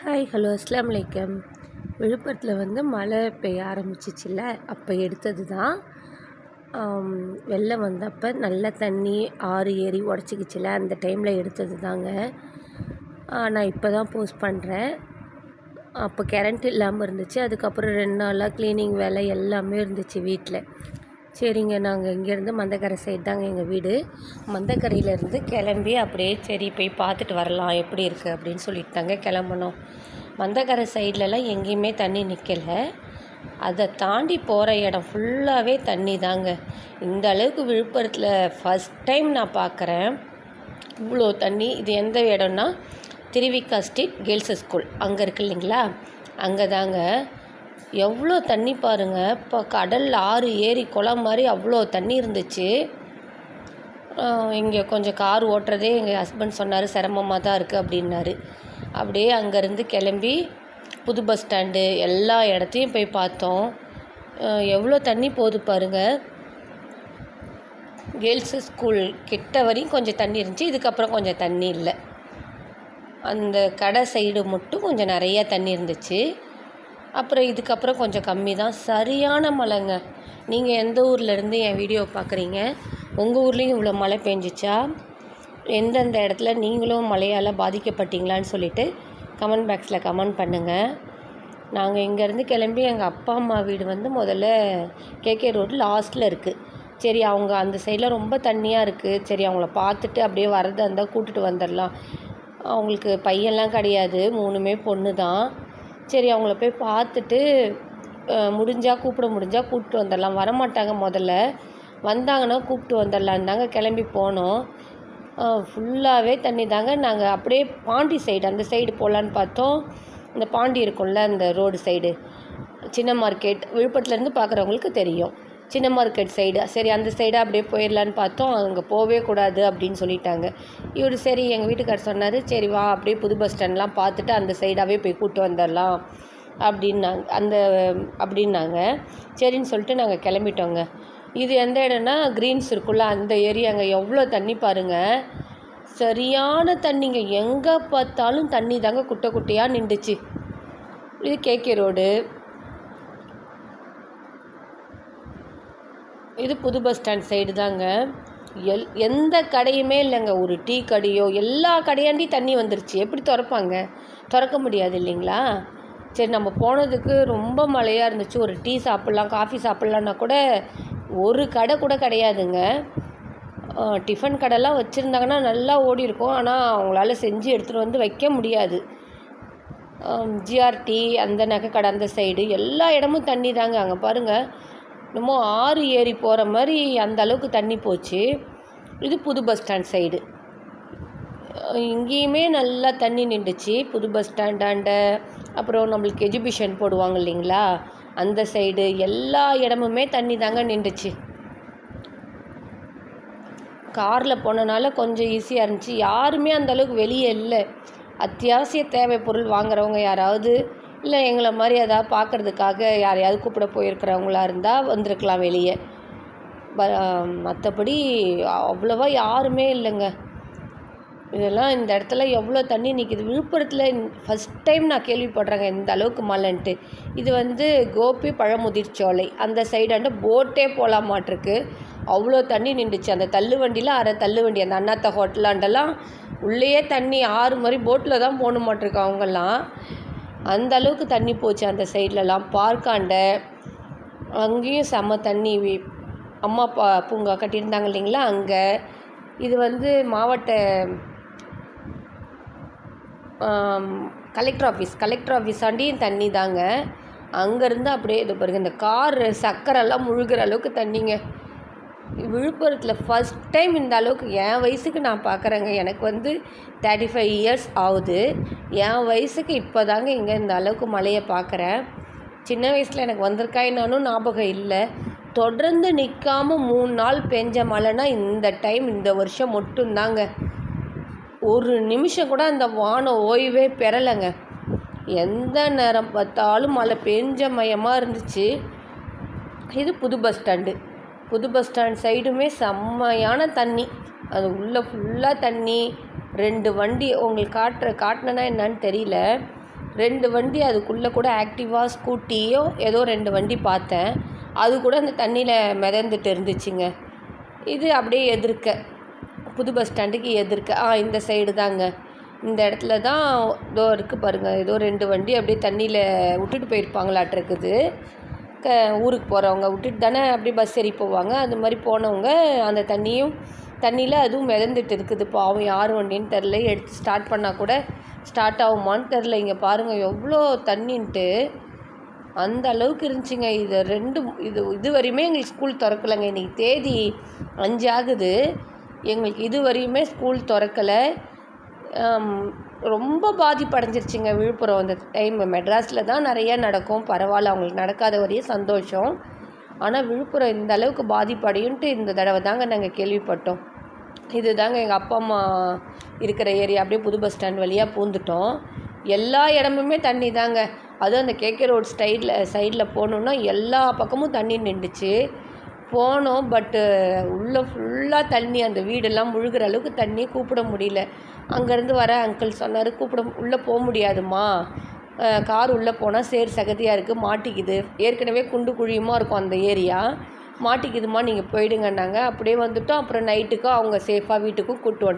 Hi hello அஸ்லாம் வலைக்கம் விழுப்புரத்தில் வந்து மழை பெய்ய ஆரம்பிச்சிச்சில்ல? அப்போ எடுத்தது தான். வெள்ளம் வந்தப்போ நல்ல தண்ணி ஆறு ஏறி உடச்சிக்கிச்சுல அந்த டைமில் எடுத்தது தாங்க. நான் இப்போ தான் போஸ்ட் பண்ணுறேன் அப்போ கரண்ட் இல்லாமல் இருந்துச்சு. அதுக்கப்புறம் ரெண்டு நாளாக க்ளீனிங் வேலை எல்லாமே இருந்துச்சு வீட்டில் சரிங்க நாங்கள் இங்கேருந்து மந்தக்கரை சைடு தாங்க எங்கள் வீடு. மந்தக்கரையிலேருந்து கிளம்பி அப்படியே சரி போய் பார்த்துட்டு வரலாம். எப்படி இருக்குது அப்படின்னு சொல்லிட்டு தாங்க கிளம்புனோம். மந்தக்கரை சைட்லலாம் எங்கேயுமே தண்ணி நிற்கலை அதை தாண்டி போகிற இடம் ஃபுல்லாகவே தண்ணி தாங்க. இந்த அளவுக்கு விழுப்புரத்தில் ஃபஸ்ட் டைம் நான் பார்க்குறேன். இவ்வளோ தண்ணி. இது எந்த இடம்னா திருவிக்கா ஸ்ட்ரீட் கேர்ள்ஸ் ஸ்கூல் அங்கே இருக்கு இல்லைங்களா? அங்கே தாங்க எவ்வளோ தண்ணி பாருங்கள் இப்போ கடல் ஆறு ஏரி குளம் மாதிரி அவ்வளோ தண்ணி இருந்துச்சு. இங்கே கொஞ்சம் கார் ஓட்டுறதே எங்கள் ஹஸ்பண்ட் சொன்னார் சிரமமாக தான் இருக்குது அப்படின்னாரு. அப்படியே அங்கேருந்து கிளம்பி புது பஸ் ஸ்டாண்டு எல்லா இடத்தையும் போய் பார்த்தோம். எவ்வளோ தண்ணி போகுது பாருங்கள் கேர்ள்ஸு ஸ்கூல் கிட்ட வரையும் கொஞ்சம் தண்ணி இருந்துச்சு. இதுக்கப்புறம் கொஞ்சம் தண்ணி இல்லை. அந்த கடை சைடு மட்டும் கொஞ்சம் நிறையா தண்ணி இருந்துச்சு. அப்புறம் இதுக்கப்புறம் கொஞ்சம் கம்மி தான். சரியான மழைங்க. நீங்கள் எந்த ஊர்லேருந்து என் வீடியோ பார்க்குறீங்க உங்கள் ஊர்லேயும் இவ்வளோ மழை பெஞ்சிச்சா? எந்தெந்த இடத்துல நீங்களும் மழையால் பாதிக்கப்பட்டீங்களான்னு சொல்லிவிட்டு கமெண்ட் பாக்ஸில் கமெண்ட் பண்ணுங்கள் நாங்கள் இங்கேருந்து கிளம்பி எங்கள் அப்பா அம்மா வீடு வந்து முதல்ல கேகே ரோடு லாஸ்ட்டில் இருக்குது சரி அவங்க அந்த சைடில் ரொம்ப தண்ணியாக இருக்குது சரி அவங்கள பார்த்துட்டு அப்படியே வரதா இருந்தால் கூட்டிகிட்டு வந்துடலாம் அவங்களுக்கு பையன்லாம் கிடையாது. மூணுமே பொண்ணு தான் சரி அவங்கள போய் பார்த்துட்டு முடிஞ்சால் கூப்பிட முடிஞ்சால் கூப்பிட்டு வந்துடலாம். வரமாட்டாங்க முதல்ல. வந்தாங்கன்னா கூப்பிட்டு வந்துடலான்னு தாங்க கிளம்பி போனோம். ஃபுல்லாகவே தண்ணி தாங்க நாங்கள் அப்படியே பாண்டி சைடு அந்த சைடு போகலான்னு பார்த்தோம். இந்த பாண்டி இருக்கும்ல அந்த ரோடு சைடு சின்ன மார்க்கெட் விழுப்புரத்துலேருந்து பார்க்குறவங்களுக்கு தெரியும். சின்ன மார்க்கெட் சைடு. சரி அந்த சைடாக அப்படியே போயிடலான்னு பார்த்தோம். அங்கே போகவே கூடாது அப்படின்னு சொல்லிட்டாங்க. இவர் சரி எங்கள் வீட்டுக்கார் சொன்னார் சரி வா அப்படியே புது பஸ் ஸ்டாண்ட்லாம் பார்த்துட்டு அந்த சைடாகவே போய் கூப்பிட்டு வந்துடலாம் அப்படின்னாங்க. அந்த அப்படின்னாங்க. சரின்னு சொல்லிட்டு நாங்கள் கிளம்பிட்டோங்க. இது எந்த இடம்னா க்ரீன்ஸ் இருக்குல்ல அந்த ஏரியாங்க எவ்வளோ தண்ணி பாருங்கள் சரியான தண்ணிங்க. எங்கே பார்த்தாலும் தண்ணி தாங்க குட்டை குட்டையாக நின்றுச்சு. இது கேகே ரோடு. இது புது பஸ் ஸ்டாண்ட் சைடு தாங்க. எல் எந்த கடையுமே இல்லைங்க. ஒரு டீ கடையோ எல்லா கடையாண்டி தண்ணி வந்துருச்சு. எப்படி திறப்பாங்க? திறக்க முடியாது இல்லைங்களா? சரி நம்ம போனதுக்கு ரொம்ப மழையாக இருந்துச்சு. ஒரு டீ சாப்பிட்லாம் காஃபி சாப்பிட்லான்னா கூட ஒரு கடை கூட கிடையாதுங்க. டிஃபன் கடைலாம் வச்சுருந்தாங்கன்னா நல்லா ஓடி இருக்கும். ஆனால் அவங்களால செஞ்சு எடுத்துகிட்டு வந்து வைக்க முடியாது. ஜிஆர்டி அந்த நகை கடை அந்த சைடு எல்லா இடமும் தண்ணி தாங்க. அங்கே பாருங்கள் என்னமோ ஆறு ஏறி போகிற மாதிரி அந்த அளவுக்கு தண்ணி போச்சு. இது புது பஸ் ஸ்டாண்ட் சைடு இங்கேயுமே நல்லா தண்ணி நின்றுச்சு. புது பஸ் ஸ்டாண்டாண்ட அப்புறம் நம்மளுக்கு எஜுபிஷன் போடுவாங்க இல்லைங்களா? அந்த சைடு எல்லா இடமுமே தண்ணி தாங்க நின்றுச்சு. காரில் போனனால கொஞ்சம் ஈஸியாக இருந்துச்சு. யாருமே அந்தளவுக்கு வெளியே இல்லை. அத்தியாவசிய தேவை பொருள் வாங்குறவங்க யாராவது இல்லை எங்களை மாதிரி எதாவது பார்க்குறதுக்காக யாரையாவது கூப்பிட போயிருக்கிறவங்களா இருந்தால் வந்திருக்கலாம் வெளியே. மற்றபடி அவ்வளோவா யாருமே இல்லைங்க. இதெல்லாம் இந்த இடத்துல எவ்வளோ தண்ணி நிற்கிது விழுப்புரத்தில் ஃபஸ்ட் டைம் நான் கேள்விப்படுறேங்க இந்த அளவுக்கு மலைன்ட்டு இது வந்து கோபி பழமுதிர்ச்சோலை அந்த சைடாண்ட போட்டே போகலாமாட்டிருக்கு அவ்வளோ தண்ணி நின்றுச்சு அந்த தள்ளு வண்டியில் அரை தள்ளு வண்டி அந்த அண்ணாத்த ஹோட்டலாண்டெல்லாம் உள்ளேயே தண்ணி ஆறு மாதிரி போட்டில் தான் போகணுமாட்டிருக்கு அவங்கெல்லாம். அந்த அளவுக்கு தண்ணி போச்சு அந்த சைட்லலாம். பார்க்காண்ட அங்கேயும் செம்ம தண்ணி அம்மா அப்பா பூங்கா கட்டியிருந்தாங்க இல்லைங்களா அங்கே. இது வந்து மாவட்ட கலெக்டர் ஆஃபீஸ். கலெக்டர் ஆஃபீஸாண்டியும் தண்ணி தாங்க அங்கேருந்து அப்படியே இது பாருங்கள் இந்த கார் சக்கரெல்லாம் முழுகிற அளவுக்கு தண்ணிங்க. விழுப்புரத்தில் ஃபஸ்ட் டைம் இந்த அளவுக்கு என் வயசுக்கு நான் பார்க்குறேங்க எனக்கு வந்து தேர்ட்டி ஃபைவ் இயர்ஸ் ஆகுது. என் வயசுக்கு இப்போ தாங்க இங்கே இந்த அளவுக்கு மழையை பார்க்குறேன் சின்ன வயசில் எனக்கு வந்திருக்கா என்னானும் ஞாபகம் இல்லை. தொடர்ந்து நிற்காமல் மூணு நாள் பெஞ்ச மழைனா இந்த டைம் இந்த வருஷம் மட்டும்தாங்க. ஒரு நிமிஷம் கூட அந்த வானம் ஓய்வே பெறலைங்க. எந்த நேரம் பார்த்தாலும் மழை பெஞ்ச மயமாக இருந்துச்சு. இது புது பஸ் ஸ்டாண்டு புது பஸ் ஸ்டாண்ட் சைடுமே செம்மையான தண்ணி. அது உள்ளே ஃபுல்லாக தண்ணி. ரெண்டு வண்டி உங்களுக்கு காட்டுற காட்டினேன்னா என்னன்னு தெரியல. ரெண்டு வண்டி அதுக்குள்ளே கூட ஆக்டிவா ஸ்கூட்டியோ ஏதோ ரெண்டு வண்டி பார்த்தேன். அது கூட அந்த தண்ணியில் மிதந்துட்டு இருந்துச்சுங்க. இது அப்படியே எதிர்க்க. புது பஸ் ஸ்டாண்டுக்கு எதிர்க்க. ஆ இந்த சைடு தாங்க. இந்த இடத்துல தான் இதோ இருக்குது பாருங்கள் ஏதோ ரெண்டு வண்டி அப்படியே தண்ணியில் விட்டுட்டு போயிருப்பாங்களாட்டிருக்குது. ஊருக்கு போகிறவங்க விட்டுட்டு தானே அப்படியே பஸ் ஏறி போவாங்க. அது மாதிரி போனவங்க அந்த தண்ணியும் தண்ணியில் அதுவும் மிதந்துட்டு இருக்குது. பாவம் யார் வண்டின்னு தெரில எடுத்து ஸ்டார்ட் பண்ணால் கூட ஸ்டார்ட் ஆகுமான்னு தெரில இங்கே பாருங்கள் எவ்வளோ தண்ணின்ட்டு. அந்த அளவுக்கு இருந்துச்சுங்க. இது ரெண்டு இது இது வரையுமே எங்களுக்கு ஸ்கூல் திறக்கலைங்க. இன்றைக்கி தேதி அஞ்சு ஆகுது. எங்களுக்கு இது வரையுமே ஸ்கூல் திறக்கலை. ரொம்ப பாதிப்படைஞ்சிருச்சுங்க விழுப்புரம் அந்த டைம் மெட்ராஸில் தான் நிறையா நடக்கும். பரவாயில்ல அவங்களுக்கு நடக்காத ஒரே சந்தோஷம். ஆனால் விழுப்புரம் இந்த அளவுக்கு பாதிப்படையுன்ட்டு இந்த தடவை தாங்க நாங்கள் கேள்விப்பட்டோம். இது தாங்க எங்கள் அப்பா அம்மா இருக்கிற ஏரியா. அப்படியே புது பஸ் ஸ்டாண்ட் வழியாக பூந்துட்டோம். எல்லா இடமுமே தண்ணி தாங்க. அதுவும் அந்த கேகே ரோட் ஸ்டைடில் சைடில் போகணுன்னா எல்லா பக்கமும் தண்ணி நின்றுச்சு. போனோம் பட்டு உள்ளே ஃபுல்லாக தண்ணி அந்த வீடெல்லாம் முழுகிற அளவுக்கு தண்ணி கூப்பிட முடியல. அங்கேருந்து வர அங்கிள் சொன்னார் கூப்பிட உள்ளே போக முடியாதும்மா. கார் உள்ளே போனால் சேர் சகதியாக இருக்குது மாட்டிக்குது. ஏற்கனவே குண்டு குழியுமா இருக்கும் அந்த ஏரியா. மாட்டிக்குதுமா நீங்கள் போயிடுங்கன்னாங்க. அப்படியே வந்துவிட்டோம் அப்புறம் நைட்டுக்கும் அவங்க சேஃபாக வீட்டுக்கும் கூப்பிட்டு வந்துட்டோம்.